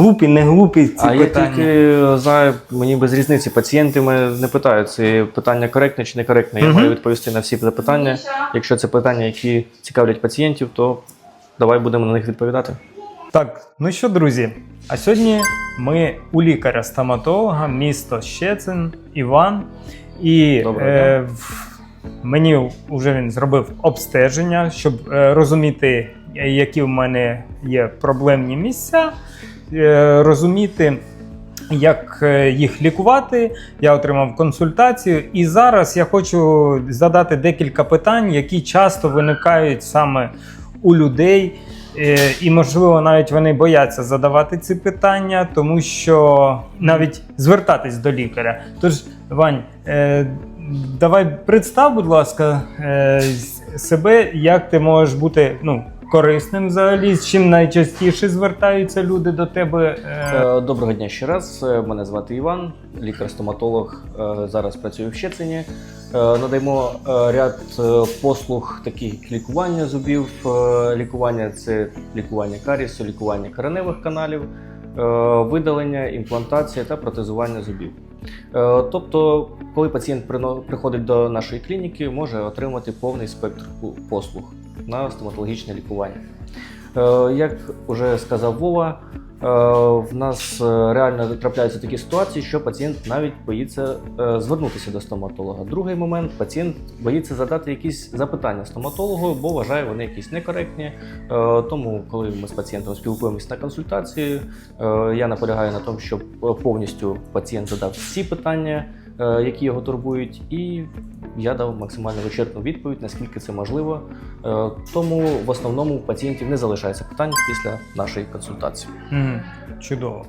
глупі, не глупі ці а я тільки знаю, мені без різниці. Пацієнти мене не питають, це питання коректне чи некоректне. Я маю відповісти на всі запитання. Якщо це питання, які цікавлять пацієнтів, то давай будемо на них відповідати. Так, ну що, друзі, а сьогодні ми у лікаря-стоматолога, місто Щецин, Іван. І е, в- мені вже він зробив обстеження, щоб е, розуміти, е, які в мене є проблемні місця, е, розуміти. Як е, їх лікувати, я отримав консультацію, і зараз я хочу задати декілька питань, які часто виникають саме у людей, Е, І, можливо, навіть вони бояться задавати ці питання, тому що навіть звертатись до лікаря. Тож, Вань, е, давай представ, будь ласка, е, себе, як ти можеш бути ну, корисним взагалі, з чим найчастіше звертаються люди до тебе. Е, Е, Доброго дня ще раз. Е, Мене звати Іван, лікар-стоматолог. Зараз працюю в Щецині. Надаємо ряд послуг, таких як лікування зубів. Лікування це лікування карісу, лікування кореневих каналів, видалення, імплантація та протезування зубів. Е, Тобто, коли пацієнт приходить до нашої клініки, може отримати повний спектр послуг на стоматологічне лікування. Е, Як вже сказав Вова, е, в нас е, реально трапляються такі ситуації, що пацієнт навіть боїться е, звернутися до стоматолога. Другий момент пацієнт боїться задати якісь запитання стоматологу, бо вважає вони якісь некоректні. Е, Тому, коли ми з пацієнтом спілкуємося на консультації, е, я наполягаю на тому, щоб е, повністю пацієнт задав всі питання, е, які його турбують, і я дав максимально вичерпну відповідь, наскільки це можливо. Е, Тому в основному у пацієнтів не залишається питань після нашої консультації. чудово.